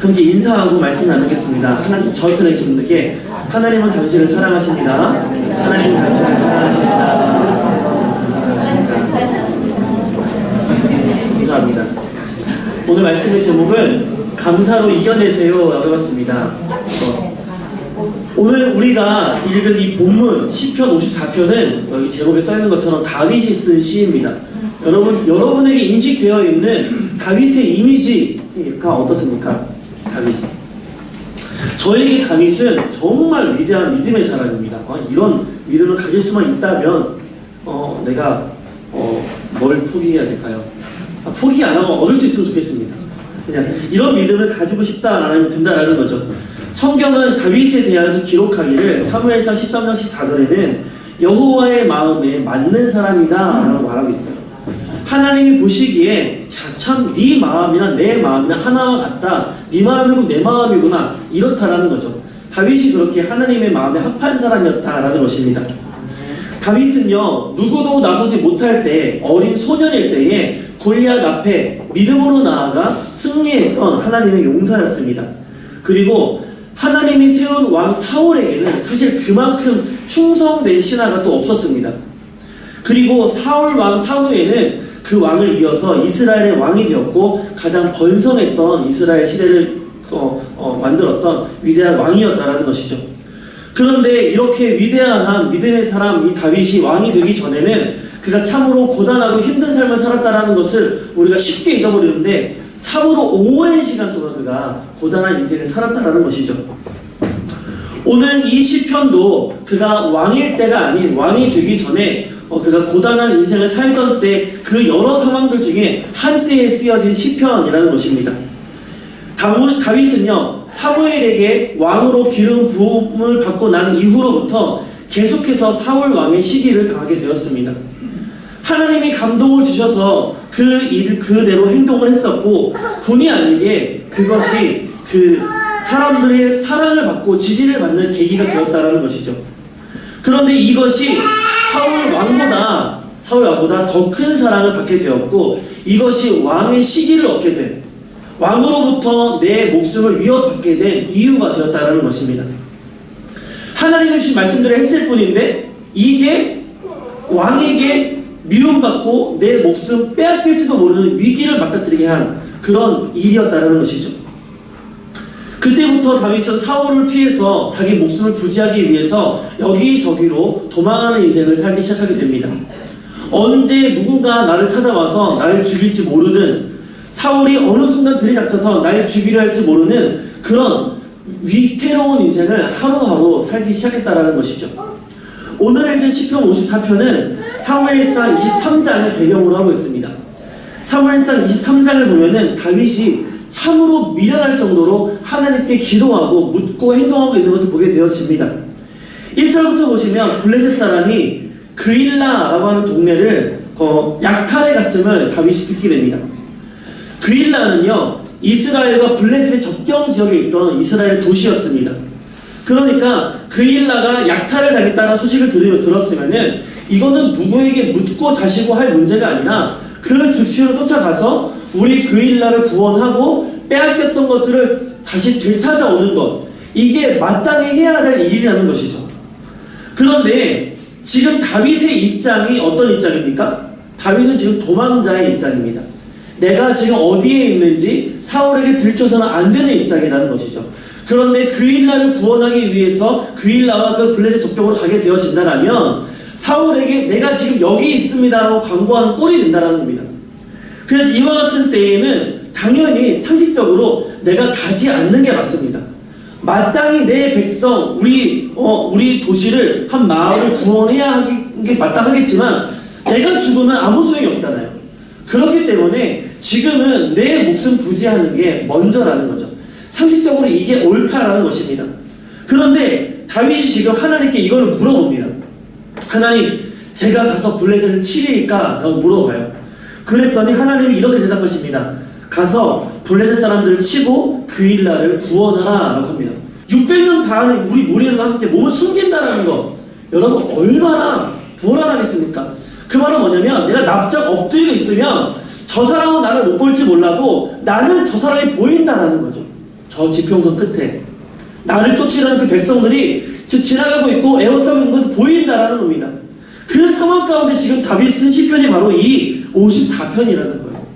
함께 인사하고 말씀 나누겠습니다. 하나님 저 편에 계신 분들께 하나님은 당신을 사랑하십니다. 하나님은 당신을 사랑하십니다. 감사합니다. 오늘 말씀의 제목을 감사로 이겨내세요 라고 해봤습니다. 어, 오늘 우리가 읽은 이 본문 10편 54편은 여기 제목에 써 있는 것처럼 다윗이 쓴 시입니다. 여러분 여러분에게 인식되어 있는 다윗의 이미지가 어떻습니까? 다윗. 저에게 다윗은 정말 위대한 믿음의 사람입니다. 아, 이런 믿음을 가질 수만 있다면 어, 내가 어, 뭘 포기해야 될까요? 아, 포기 안 하고 얻을 수 있으면 좋겠습니다. 그냥 이런 믿음을 가지고 싶다라는 게 든다라는 거죠. 성경은 다윗에 대해서 기록하기를 사무엘상 13장 14절에는 여호와의 마음에 맞는 사람이다라고 말하고 있어요. 하나님이 보시기에 참네 마음이나 내 마음이나 하나와 같다. 네 마음이고 내 마음이구나 이렇다라는 거죠. 다윗이 그렇게 하나님의 마음에 합한 사람이었다라는 것입니다. 다윗은요 누구도 나서지 못할 때 어린 소년일 때에 골리앗 앞에 믿음으로 나아가 승리했던 하나님의 용사였습니다. 그리고 하나님이 세운 왕 사울에게는 사실 그만큼 충성된 신하가 또 없었습니다. 그리고 사울 왕 사후에는 그 왕을 이어서 이스라엘의 왕이 되었고 가장 번성했던 이스라엘 시대를 어, 어, 만들었던 위대한 왕이었다라는 것이죠. 그런데 이렇게 위대한 믿음의 사람 이 다윗이 왕이 되기 전에는 그가 참으로 고단하고 힘든 삶을 살았다라는 것을 우리가 쉽게 잊어버리는데 참으로 오랜 시간 동안 그가 고단한 인생을 살았다라는 것이죠. 오늘 이 시편도 그가 왕일 때가 아닌 왕이 되기 전에 어, 그가 고단한 인생을 살던 때 그 여러 상황들 중에 한때에 쓰여진 시편이라는 것입니다. 다윗- 다윗은요 사무엘에게 왕으로 기름 부음을 받고 난 이후로부터 계속해서 사울 왕의 시기를 당하게 되었습니다. 하나님이 감동을 주셔서 그 일 그대로 행동을 했었고 본의 아니게 그것이 그 사람들의 사랑을 받고 지지를 받는 계기가 되었다라는 것이죠. 그런데 이것이 사울 왕보다 사울 왕보다 더 큰 사랑을 받게 되었고 이것이 왕의 시기를 얻게 된 왕으로부터 내 목숨을 위협받게 된 이유가 되었다라는 것입니다. 하나님의 주신 말씀들을 했을 뿐인데 이게 왕에게 미움받고 내 목숨 빼앗길지도 모르는 위기를 맞닥뜨리게 한 그런 일이었다라는 것이죠. 그때부터 다윗은 사울을 피해서 자기 목숨을 부지하기 위해서 여기저기로 도망하는 인생을 살기 시작하게 됩니다. 언제 누군가 나를 찾아와서 나를 죽일지 모르는 사울이 어느 순간 들이닥쳐서 나를 죽이려 할지 모르는 그런 위태로운 인생을 하루하루 살기 시작했다라는 것이죠. 오늘 읽은 시편 54편은 사무엘상 23장을 배경으로 하고 있습니다. 사무엘상 23장을 보면은 다윗이 참으로 미련할 정도로 하나님께 기도하고 묻고 행동하고 있는 것을 보게 되어집니다. 1절부터 보시면 블레셋 사람이 그일라라고 하는 동네를 어, 약탈해 갔음을 다윗이 듣게 됩니다. 그일라는요 이스라엘과 블레셋의 접경 지역에 있던 이스라엘 도시였습니다. 그러니까 그일라가 약탈을 당했다는 소식을 들으며 들었으면은 이거는 누구에게 묻고 자시고 할 문제가 아니라 그 즉시로 쫓아가서 우리 그일라를 구원하고 빼앗겼던 것들을 다시 되찾아오는 것 이게 마땅히 해야 될 일이라는 것이죠. 그런데 지금 다윗의 입장이 어떤 입장입니까? 다윗은 지금 도망자의 입장입니다. 내가 지금 어디에 있는지 사울에게 들켜서는 안 되는 입장이라는 것이죠. 그런데 그일라를 구원하기 위해서 그일라와 그 블레셋 접경으로 가게 되어진다라면 사울에게 내가 지금 여기 있습니다라고 광고하는 꼴이 된다라는 겁니다. 그래서 이와 같은 때에는 당연히 상식적으로 내가 가지 않는 게 맞습니다. 마땅히 내 백성, 우리 어, 우리 도시를 한 마을을 구원해야 하는 게 마땅하겠지만 내가 죽으면 아무 소용이 없잖아요. 그렇기 때문에 지금은 내 목숨 부지하는 게 먼저라는 거죠. 상식적으로 이게 옳다라는 것입니다. 그런데 다윗이 지금 하나님께 이걸 물어봅니다. 하나님, 제가 가서 블레셋을 치리까? 라고 물어봐요. 그랬더니 하나님이 이렇게 대답하십니다. 가서 블레셋 사람들을 치고 그일라를 구원하라 라고 합니다. 600명 다 하는 우리 무리를 함께 몸을 숨긴다는 거 여러분 얼마나 불안하겠습니까? 그 말은 뭐냐면 내가 납작 엎드리고 있으면 저 사람은 나를 못 볼지 몰라도 나는 저 사람이 보인다라는 거죠. 저저 지평선 끝에 나를 쫓으려는 그 백성들이 지금 지나가고 있고 에워싸고 있는 것이 보인다라는 겁니다. 그 상황 가운데 지금 다윗이 쓴 시편이 바로 이 54편이라는 거예요.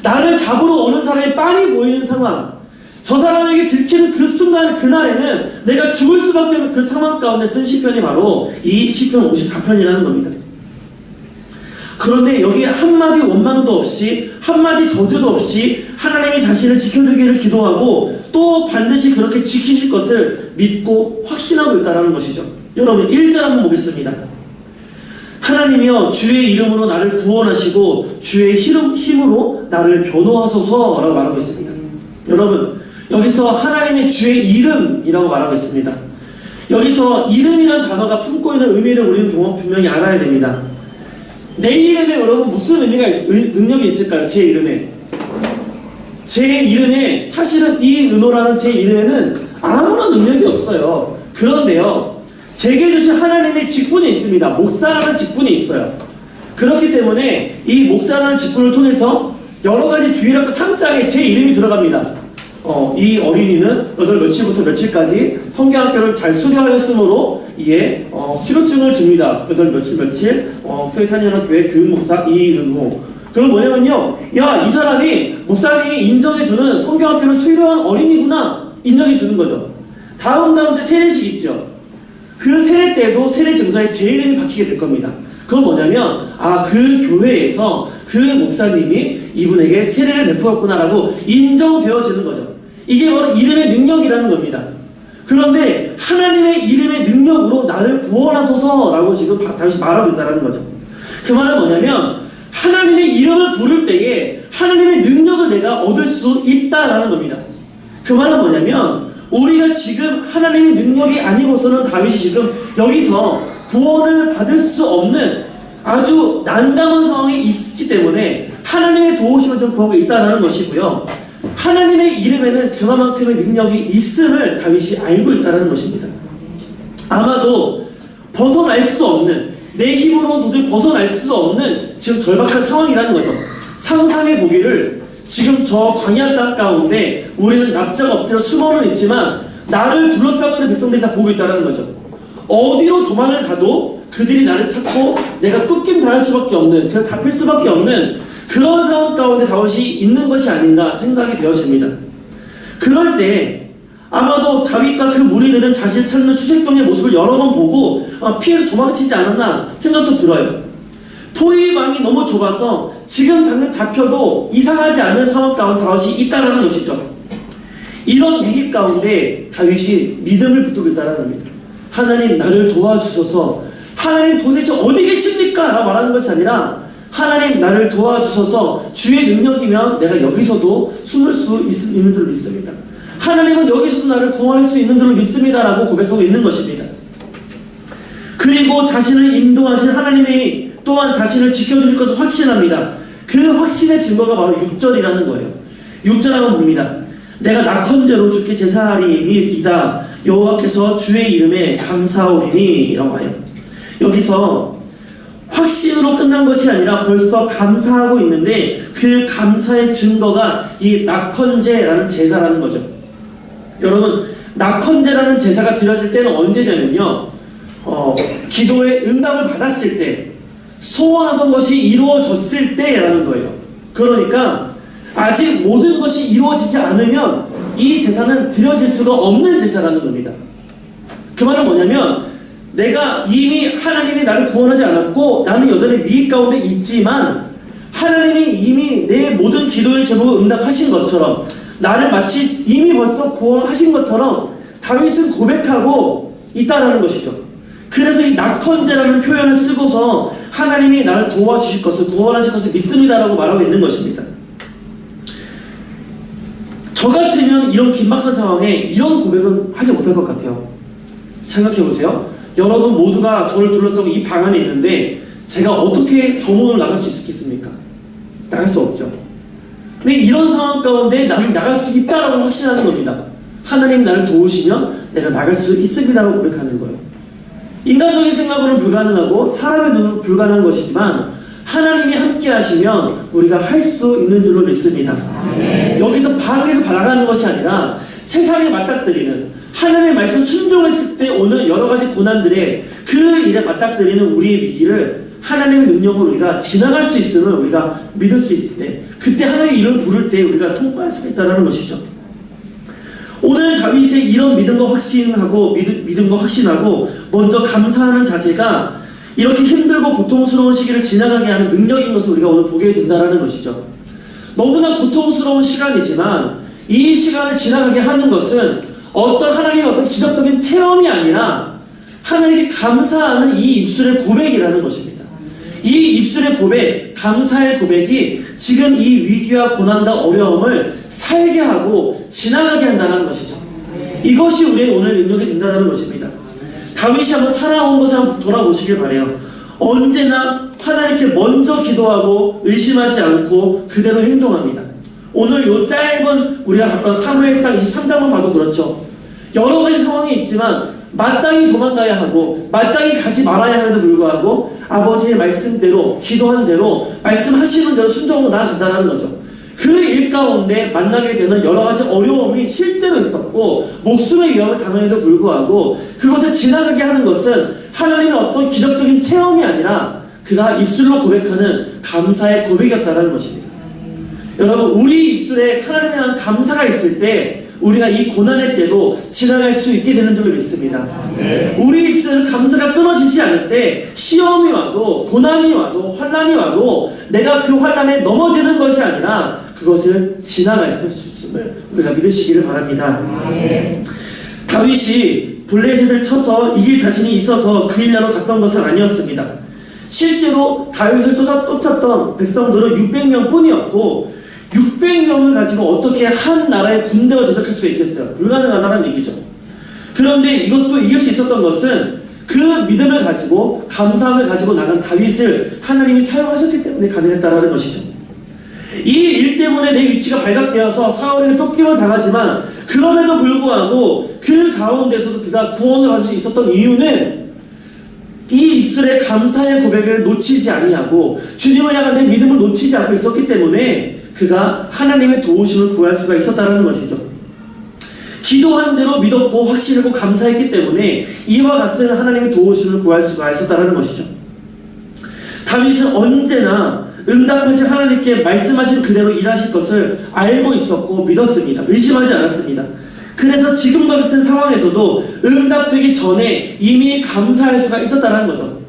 나를 잡으러 오는 사람이 빤히 보이는 상황. 저 사람에게 들키는 그 순간 그날에는 내가 죽을 수밖에 없는 그 상황 가운데 쓴 시편이 바로 이 시편 54편이라는 겁니다. 그런데 여기에 한마디 원망도 없이 한마디 저주도 없이 하나님이 자신을 지켜주기를 기도하고 또 반드시 그렇게 지키실 것을 믿고 확신하고 있다는 것이죠. 여러분 1절 한번 보겠습니다. 하나님이여 주의 이름으로 나를 구원하시고 주의 힘, 힘으로 나를 변호하소서라고 말하고 있습니다. 여러분 여기서 하나님의 주의 이름이라고 말하고 있습니다. 여기서 이름이라는 단어가 품고 있는 의미를 우리는 분명히 알아야 됩니다. 내 이름에 여러분 무슨 의미가 있, 의- 능력이 있을까요? 제 이름에 제 이름에 사실은 이 은호라는 제 이름에는 아무런 능력이 없어요. 그런데요, 제게 주신 하나님의 직분이 있습니다. 목사라는 직분이 있어요. 그렇기 때문에 이 목사라는 직분을 통해서 여러 가지 주일학교 3장에 제 이름이 들어갑니다. 어, 이 어린이는 몇월 며칠부터 며칠까지 성경학교를 잘 수료하였으므로 이에 어, 수료증을 줍니다. 몇월 며칠 며칠 어, 교회탄연학교의 교육목사 이은호. 그럼 뭐냐면요, 야 이 사람이 목사님이 인정해주는 성경학교를 수료한 어린이구나 인정해주는 거죠. 다음 다음 주 세례식 있죠. 그 세례 때도 세례 증서에 제 이름이 박히게 될 겁니다. 그건 뭐냐면 아 그 교회에서 그 목사님이 이분에게 세례를 베풀었구나라고 인정되어지는 거죠. 이게 바로 이름의 능력이라는 겁니다. 그런데 하나님의 이름의 능력으로 나를 구원하소서라고 지금 바- 다시 말하고 있다는 거죠. 그 말은 뭐냐면 하나님의 이름을 부를 때에 하나님의 능력을 내가 얻을 수 있다라는 겁니다. 그 말은 뭐냐면 우리가 지금 하나님의 능력이 아니고서는 다윗이 지금 여기서 구원을 받을 수 없는 아주 난감한 상황이 있기 때문에 하나님의 도우심을 좀 구하고 있다는 것이고요. 하나님의 이름에는 그만큼의 능력이 있음을 다윗이 알고 있다는 것입니다. 아마도 벗어날 수 없는 내 힘으로 도저히 벗어날 수 없는 지금 절박한 상황이라는 거죠. 상상해 보기를 지금 저 광야 땅 가운데 우리는 납작 엎드려 숨어는 있지만 나를 둘러싸고 있는 백성들이 다 보고 있다는 거죠. 어디로 도망을 가도 그들이 나를 찾고 내가 쫓김 당할 수밖에 없는 그냥 잡힐 수밖에 없는 그런 상황 가운데 다윗이 있는 것이 아닌가 생각이 되어집니다. 그럴 때 아마도 다윗과 그 무리들은 자신을 찾는 수색병의 모습을 여러 번 보고 아, 피해서 도망치지 않았나 생각도 들어요. 포위방이 너무 좁아서 지금 당장 잡혀도 이상하지 않은 상황 가운데 다윗이 있다라는 것이죠. 이런 위기 가운데 다윗이 믿음을 붙들고 있다는 겁니다. 하나님 나를 도와주소서. 하나님 도대체 어디 계십니까? 라고 말하는 것이 아니라 하나님 나를 도와주소서 주의 능력이면 내가 여기서도 숨을 수 있, 있는 줄 믿습니다. 하나님은 여기서도 나를 구원할 수 있는 줄로 믿습니다 라고 고백하고 있는 것입니다. 그리고 자신을 인도하신 하나님이 또한 자신을 지켜주실 것을 확신합니다. 그 확신의 증거가 바로 6절이라는 거예요. 6절 한번 봅니다. 내가 낙헌제로 주께 제사하리이다. 여호와께서 주의 이름에 감사오리니 라고 하요. 여기서 확신으로 끝난 것이 아니라 벌써 감사하고 있는데 그 감사의 증거가 이 낙헌제라는 제사라는 거죠. 여러분 낙헌제라는 제사가 드려질 때는 언제냐면요. 어, 기도의 응답을 받았을 때 소원하던 것이 이루어졌을 때라는 거예요. 그러니까 아직 모든 것이 이루어지지 않으면 이 제사는 드려질 수가 없는 제사라는 겁니다. 그 말은 뭐냐면 내가 이미 하나님이 나를 구원하지 않았고 나는 여전히 위기 가운데 있지만 하나님이 이미 내 모든 기도의 제목을 응답하신 것처럼 나를 마치 이미 벌써 구원하신 것처럼 다윗은 고백하고 있다라는 것이죠. 그래서 이 낙헌제라는 표현을 쓰고서 하나님이 나를 도와주실 것을 구원하실 것을 믿습니다라고 말하고 있는 것입니다. 저 같으면 이런 긴박한 상황에 이런 고백은 하지 못할 것 같아요. 생각해 보세요. 여러분 모두가 저를 둘러싸고 이 방 안에 있는데 제가 어떻게 저 문을 나갈 수 있겠습니까? 나갈 수 없죠. 근데 이런 상황 가운데 나를 나갈 수 있다라고 확신하는 겁니다. 하나님 나를 도우시면 내가 나갈 수 있습니다라고 고백하는 거예요. 인간적인 생각으로는 불가능하고 사람의 눈으로 불가능한 것이지만 하나님이 함께 하시면 우리가 할 수 있는 줄로 믿습니다. 여기서 방에서 나가는 것이 아니라 세상에 맞닥뜨리는 하나님의 말씀 순종했을 때 오는 여러 가지 고난들에 그 일에 맞닥뜨리는 우리의 위기를 하나님의 능력으로 우리가 지나갈 수 있음을 우리가 믿을 수 있을 때 그때 하나님의 이름을 부를 때 우리가 통과할 수가 있다는 것이죠. 오늘 다윗의 이런 믿음과 확신하고 믿음, 믿음과 확신하고 먼저 감사하는 자세가 이렇게 힘들고 고통스러운 시기를 지나가게 하는 능력인 것을 우리가 오늘 보게 된다는 것이죠. 너무나 고통스러운 시간이지만 이 시간을 지나가게 하는 것은 어떤 하나님의 어떤 기적적인 체험이 아니라 하나님께 감사하는 이 입술의 고백이라는 것입니다. 이 입술의 고백, 감사의 고백이 지금 이 위기와 고난과 어려움을 살게 하고 지나가게 한다는 것이죠. 이것이 우리의 오늘 능력이 된다는 것입니다. 다윗이 한번 살아온 것을 한번 돌아보시길 바래요. 언제나 하나님께 먼저 기도하고 의심하지 않고 그대로 행동합니다. 오늘 요 짧은 우리가 봤던 사무엘상 23장만 봐도 그렇죠. 여러 가지 상황이 있지만 마땅히 도망가야 하고 마땅히 가지 말아야 함에도 불구하고 아버지의 말씀대로 기도한 대로 말씀하시는 대로 순종으로 나아간다는 거죠. 그 일 가운데 만나게 되는 여러 가지 어려움이 실제로 있었고 목숨의 위험을 당함에도 불구하고 그것을 지나가게 하는 것은 하나님의 어떤 기적적인 체험이 아니라 그가 입술로 고백하는 감사의 고백이었다는 것입니다. 여러분 우리 입술에 하나님에 대한 감사가 있을 때 우리가 이 고난의 때도 지나갈 수 있게 되는 줄을 믿습니다. 우리 입술에는 감사가 끊어지지 않을 때 시험이 와도 고난이 와도 환란이 와도 내가 그 환란에 넘어지는 것이 아니라 그것을 지나갈 수 있음을 우리가 믿으시기를 바랍니다. 다윗이 블레셋을 쳐서 이길 자신이 있어서 그 일나로 갔던 것은 아니었습니다. 실제로 다윗을 쫓아 쫓았던 백성들은 600명 뿐이었고 600명을 가지고 어떻게 한 나라의 군대가 대적할 수 있겠어요? 불가능하다는 얘기죠. 그런데 이것도 이길 수 있었던 것은 그 믿음을 가지고 감사함을 가지고 나간 다윗을 하나님이 사용하셨기 때문에 가능했다라는 것이죠. 이 일 때문에 내 위치가 발각되어서 사울에게 쫓김을 당하지만 그럼에도 불구하고 그 가운데서도 그가 구원을 받을 수 있었던 이유는 이 입술의 감사의 고백을 놓치지 아니하고 주님을 향한 내 믿음을 놓치지 않고 있었기 때문에 그가 하나님의 도우심을 구할 수가 있었다는 것이죠. 기도한 대로 믿었고 확신하고 감사했기 때문에 이와 같은 하나님의 도우심을 구할 수가 있었다는 것이죠. 다윗은 언제나 응답하신 하나님께 말씀하신 그대로 일하실 것을 알고 있었고 믿었습니다. 의심하지 않았습니다. 그래서 지금과 같은 상황에서도 응답되기 전에 이미 감사할 수가 있었다는 거죠.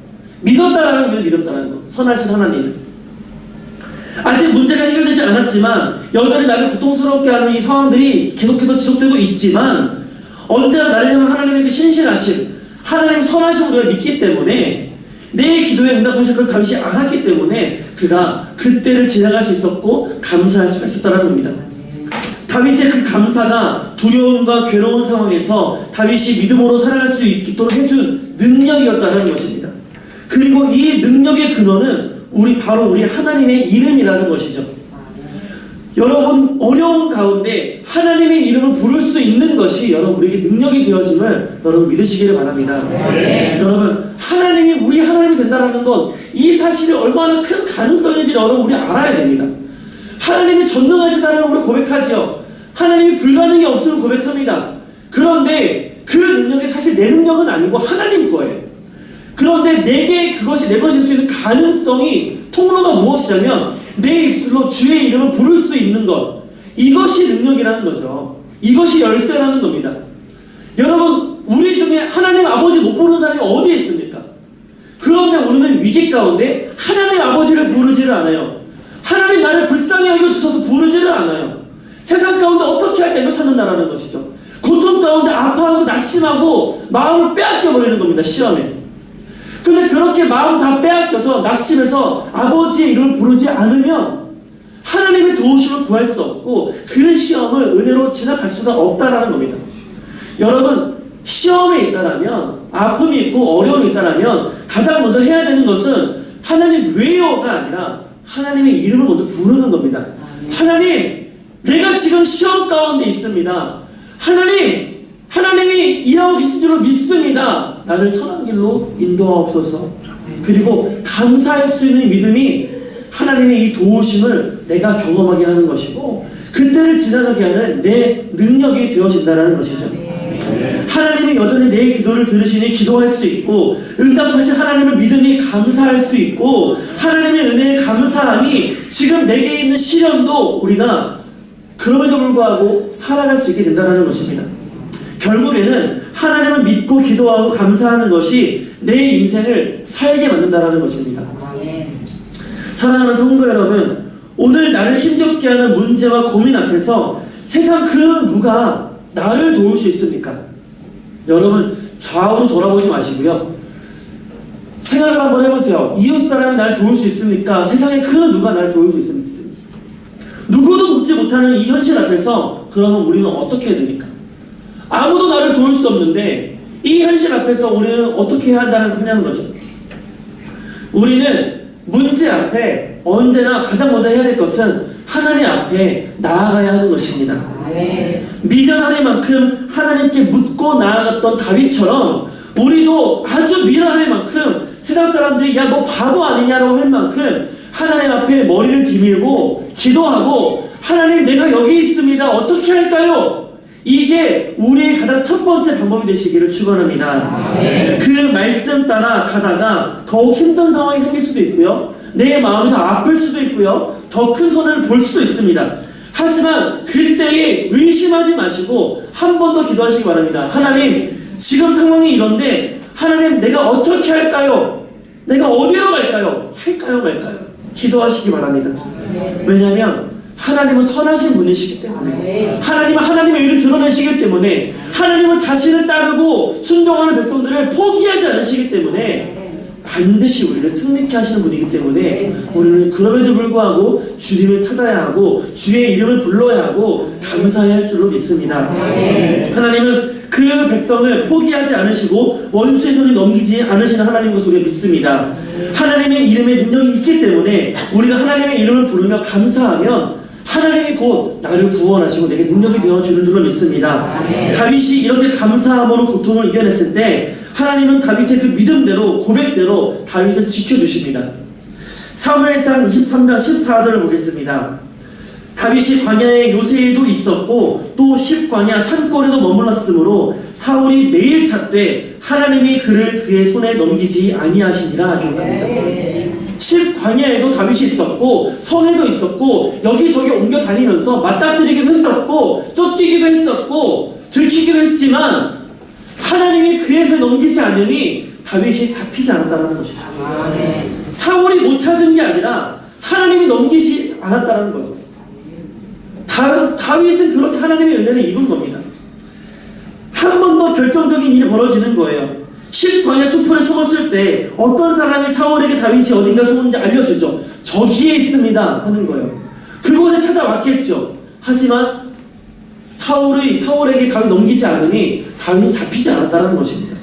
믿었다라는 게 믿었다는 거. 선하신 하나님을. 아직 문제가 해결되지 않았지만 여전히 나를 고통스럽게 하는 이 상황들이 계속해서 지속되고 있지만 언제나 나를 향한 하나님의 그 신실하심, 하나님 선하심을 우리가 믿기 때문에 내 기도에 응답하실 것을 다윗이 알았기 때문에 그가 그때를 지나갈 수 있었고 감사할 수가 있었다는 겁니다. 다윗의 그 감사가 두려움과 괴로운 상황에서 다윗이 믿음으로 살아갈 수 있도록 해준 능력이었다는 것입니다. 그리고 이 능력의 근원은 우리 바로 우리 하나님의 이름이라는 것이죠. 여러분 어려운 가운데 하나님의 이름을 부를 수 있는 것이 여러분 우리에게 능력이 되어짐을 여러분 믿으시기를 바랍니다. 여러분 하나님이 우리 하나님이 된다라는 건 이 사실이 얼마나 큰 가능성인지 여러분 우리 알아야 됩니다. 하나님이 전능하시다는 우리 고백하지요. 하나님이 불가능이 없음을 고백합니다. 그런데 그 능력이 사실 내 능력은 아니고 하나님 거예요. 그런데 내게 그것이 내 것일 수 있는 가능성이 통로가 무엇이냐면 내 입술로 주의 이름을 부를 수 있는 것 이것이 능력이라는 거죠. 이것이 열쇠라는 겁니다. 여러분 우리 중에 하나님 아버지 못 부르는 사람이 어디에 있습니까? 그런데 우리는 위기 가운데 하나님 아버지를 부르지를 않아요. 하나님 나를 불쌍히 여겨 주셔서 부르지를 않아요. 세상 가운데 어떻게 할까 이거 찾는다라는 것이죠. 고통 가운데 아파하고 낙심하고 마음을 빼앗겨 버리는 겁니다. 시험에. 근데 그렇게 마음 다 빼앗겨서 낙심해서 아버지의 이름을 부르지 않으면 하나님의 도우심을 구할 수 없고 그 시험을 은혜로 지나갈 수가 없다라는 겁니다. 여러분 시험에 있다라면 아픔이 있고 어려움이 있다라면 가장 먼저 해야 되는 것은 하나님 왜요가 아니라 하나님의 이름을 먼저 부르는 겁니다. 하나님 내가 지금 시험 가운데 있습니다. 하나님 하나님이 일하고 계신 줄로 믿습니다. 나를 선한 길로 인도하옵소서. 그리고 감사할 수 있는 믿음이 하나님의 이 도우심을 내가 경험하게 하는 것이고 그때를 지나가게 하는 내 능력이 되어진다는 것이죠. 하나님이 여전히 내 기도를 들으시니 기도할 수 있고 응답하신 하나님을 믿으니 감사할 수 있고 하나님의 은혜에 감사하니 지금 내게 있는 시련도 우리가 그럼에도 불구하고 살아갈 수 있게 된다는 것입니다. 결국에는 하나님을 믿고 기도하고 감사하는 것이 내 인생을 살게 만든다는 것입니다. 사랑하는 성도 여러분, 오늘 나를 힘겹게 하는 문제와 고민 앞에서 세상 그 누가 나를 도울 수 있습니까? 여러분 좌우로 돌아보지 마시고요. 생각을 한번 해보세요. 이웃 사람이 나를 도울 수 있습니까? 세상에 그 누가 나를 도울 수 있습니까? 누구도 돕지 못하는 이 현실 앞에서 그러면 우리는 어떻게 해야 됩니까? 아무도 나를 도울 수 없는데 이 현실 앞에서 우리는 어떻게 해야 한다는 하냐는 거죠. 우리는 문제 앞에 언제나 가장 먼저 해야 될 것은 하나님 앞에 나아가야 하는 것입니다. 미련할 만큼 하나님께 묻고 나아갔던 다윗처럼 우리도 아주 미련할 만큼 세상 사람들이 야 너 바보 아니냐라고 할 만큼 하나님 앞에 머리를 디밀고 기도하고 하나님 내가 여기 있습니다 어떻게 할까요? 이게 우리의 가장 첫 번째 방법이 되시기를 축원합니다. 그 말씀 따라 가다가 더욱 힘든 상황이 생길 수도 있고요. 내 마음이 더 아플 수도 있고요. 더 큰 손해를 볼 수도 있습니다. 하지만 그때에 의심하지 마시고 한 번 더 기도하시기 바랍니다. 하나님, 지금 상황이 이런데 하나님 내가 어떻게 할까요? 내가 어디로 갈까요? 할까요 말까요? 기도하시기 바랍니다. 왜냐하면 하나님은 선하신 분이시기 때문에 하나님은 하나님의 의를 드러내시기 때문에 하나님은 자신을 따르고 순종하는 백성들을 포기하지 않으시기 때문에 반드시 우리를 승리케 하시는 분이기 때문에 우리는 그럼에도 불구하고 주님을 찾아야 하고 주의 이름을 불러야 하고 감사해야 할 줄로 믿습니다. 하나님은 그 백성을 포기하지 않으시고 원수의 손에 넘기지 않으시는 하나님 우리가 믿습니다. 하나님의 이름에 능력이 있기 때문에 우리가 하나님의 이름을 부르며 감사하면 하나님이 곧 나를 구원하시고 내게 능력이 되어주는 줄로 믿습니다. 다윗이 이렇게 감사함으로 고통을 이겨냈을 때 하나님은 다윗의 그 믿음대로 고백대로 다윗을 지켜주십니다. 사무엘상 23장 14절을 보겠습니다. 다윗이 광야에 요새에도 있었고 또 십광야 산골에도 머물렀으므로 사울이 매일 찾되 하나님이 그를 그의 손에 넘기지 아니하시니라 기록합니다. 십광야에도 다윗이 있었고 성에도 있었고 여기저기 옮겨 다니면서 맞닥뜨리기도 했었고 쫓기기도 했었고 들키기도 했지만 하나님이 손에 넘기지 않으니 다윗이 잡히지 않았다는 것이죠. 사울이 못 찾은 게 아니라 하나님이 넘기지 않았다는 거죠. 다, 다윗은 그렇게 하나님의 은혜를 입은 겁니다. 한 번 더 결정적인 일이 벌어지는 거예요. 십광야 숲을 숨었을 때 어떤 사람이 사울에게 다윗이 어딘가 숨은지 알려주죠. 저기에 있습니다 하는 거예요. 그곳에 찾아왔겠죠. 하지만 사울의 사울에게 다윗 넘기지 않으니 다윗은 잡히지 않았다는 것입니다.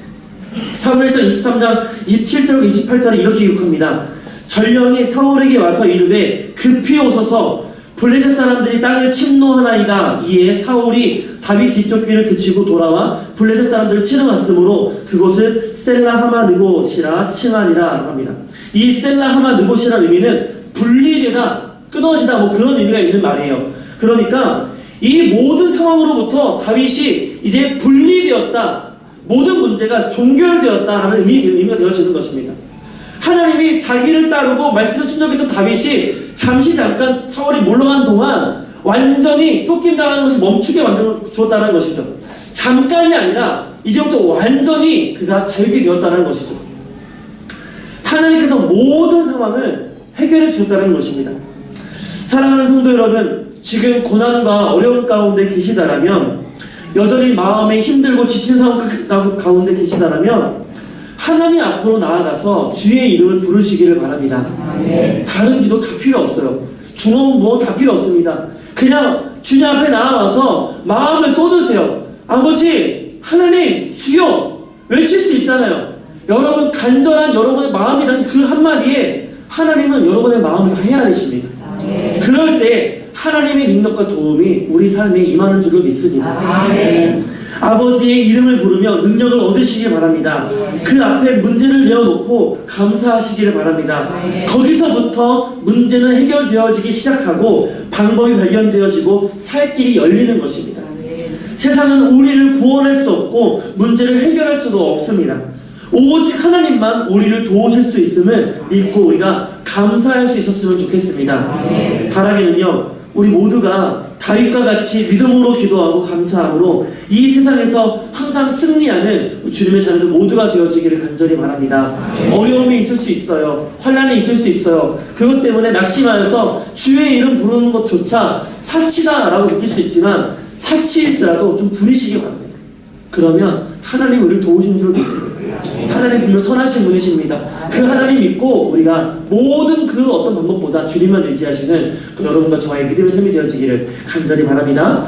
사무엘서 23장 27절 28절에 이렇게 기록합니다. 전령이 사울에게 와서 이르되 급히 오소서 블레셋 사람들이 땅을 침노하나이다. 이에 사울이 다윗 뒤쪽 귀를 그치고 돌아와 블레셋 사람들을 치러 갔으므로 그곳을 셀라하마 느곳이라 칭하니라 합니다. 이 셀라하마 느곳이라는 의미는 분리되다, 끊어지다 뭐 그런 의미가 있는 말이에요. 그러니까 이 모든 상황으로부터 다윗이 이제 분리되었다. 모든 문제가 종결되었다라는 의미, 의미가 되어지는 것입니다. 하나님이 자기를 따르고 말씀을 순종했던 다윗이 잠시 잠깐 사울이 물러간 동안 완전히 쫓김당하는 것을 멈추게 만들어 주었다는 것이죠. 잠깐이 아니라 이제부터 완전히 그가 자유게 되었다는 것이죠. 하나님께서 모든 상황을 해결해 주셨다는 것입니다. 사랑하는 성도 여러분, 지금 고난과 어려움 가운데 계시다라면 여전히 마음에 힘들고 지친 상황 가운데 계시다라면 하나님 앞으로 나아가서 주의 이름을 부르시기를 바랍니다. 다른 기도 다 필요 없어요. 중원 무언 다 필요 없습니다. 그냥 주님 앞에 나아와서 마음을 쏟으세요. 아버지, 하나님, 주여 외칠 수 있잖아요. 여러분 간절한 여러분의 마음이 난그 한마디에 하나님은 여러분의 마음을 다 헤아리십니다. 그럴 때 하나님의 능력과 도움이 우리 삶에 임하는 줄을 믿습니다. 아버지의 이름을 부르며 능력을 얻으시길 바랍니다. 그 앞에 문제를 내어놓고 감사하시기를 바랍니다. 거기서부터 문제는 해결되어지기 시작하고 방법이 발견되어지고 살 길이 열리는 것입니다. 세상은 우리를 구원할 수 없고 문제를 해결할 수도 없습니다. 오직 하나님만 우리를 도우실 수 있음을 믿고 우리가 감사할 수 있었으면 좋겠습니다. 바라기는요, 우리 모두가 다윗과 같이 믿음으로 기도하고 감사함으로 이 세상에서 항상 승리하는 주님의 자녀들 모두가 되어지기를 간절히 바랍니다. 어려움이 있을 수 있어요. 환란이 있을 수 있어요. 그것 때문에 낙심하여서 주의 이름 부르는 것조차 사치다라고 느낄 수 있지만 사치일지라도 좀 부리시기 바랍니다. 그러면 하나님 우리를 도우신 줄 믿습니다. 하나님 분명 선하신 분이십니다. 그 하나님 믿고 우리가 모든 그 어떤 방법보다 주님만 의지하시는 그 여러분과 저의 믿음의 삶이 되어지기를 간절히 바랍니다.